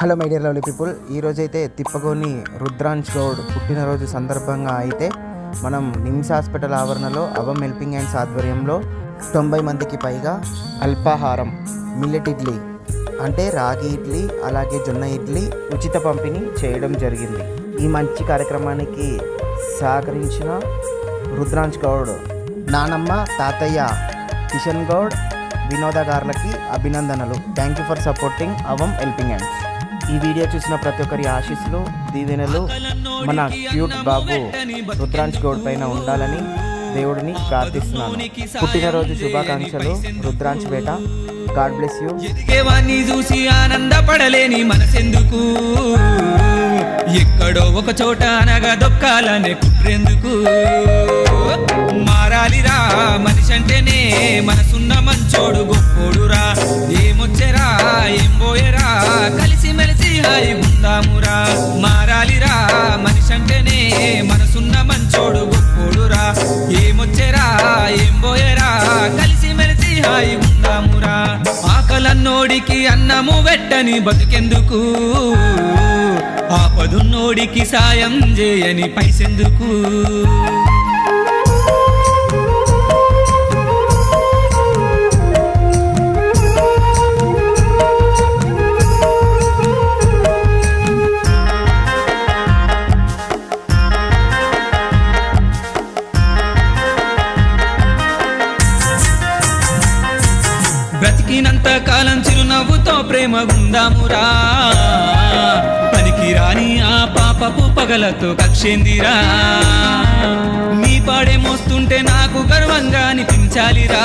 Hello my dear lovely people ఈరోజైతే అయితే తిప్పగోని రుద్రాంశ్ గౌడ్ పుట్టినరోజు సందర్భంగా అయితే మనం నిమ్స్ హాస్పిటల్ ఆవరణలో అవం హెల్పింగ్ హ్యాండ్స్ ఆధ్వర్యంలో తొంభై మందికి పైగా అల్పాహారం మిల్లెట్ ఇడ్లీ అంటే రాగి ఇడ్లీ అలాగే జొన్న ఇడ్లీ ఉచిత పంపిణీ చేయడం జరిగింది. ఈ మంచి కార్యక్రమానికి సహకరించిన రుద్రాంశ్ గౌడ్ నానమ్మ తాతయ్య కిషన్ గౌడ్ వినోదగారులకి అభినందనలు. థ్యాంక్ యూ ఫర్ సపోర్టింగ్ అవం హెల్పింగ్ హ్యాండ్స్. ఈ వీడియో చూసిన ప్రతి ఒక్కరి ఆశీస్సులు దీవెనలు మన క్యూట్ బాబు రుద్రాంశ్ గౌడ్ పైన ఉండాలని దేవుడిని ప్రార్థిస్తున్నాను. పుట్టినరోజు శుభాకాంక్షలు రుద్రాంశ్ బేట. God bless you. ఎదిగేవాణ్ణి చూసి ఆనందపడలేని మనసెందుకు? ఎక్కడో ఒక చోట అనగా దొక్కాలనే కుట్రెందుకు మారాలిరా మనిషి అంటేనే మనసున్న మంచోడు గొప్పోడురా. ఏమొచ్చెరా ఆకలన్నోడికి అన్నము వెట్టని బతుకెందుకు? ఆపదున్నోడికి సాయం చేయని పైసెందుకు? బ్రతికినంత కాలం చిరునవ్వుతో ప్రేమ ఉందామురా పనికి రాని ఆ పాపపు పగలతో కక్షేందిరా. నీ పాడే మోస్తుంటే నాకు గర్వంగా అనిపించాలిరా.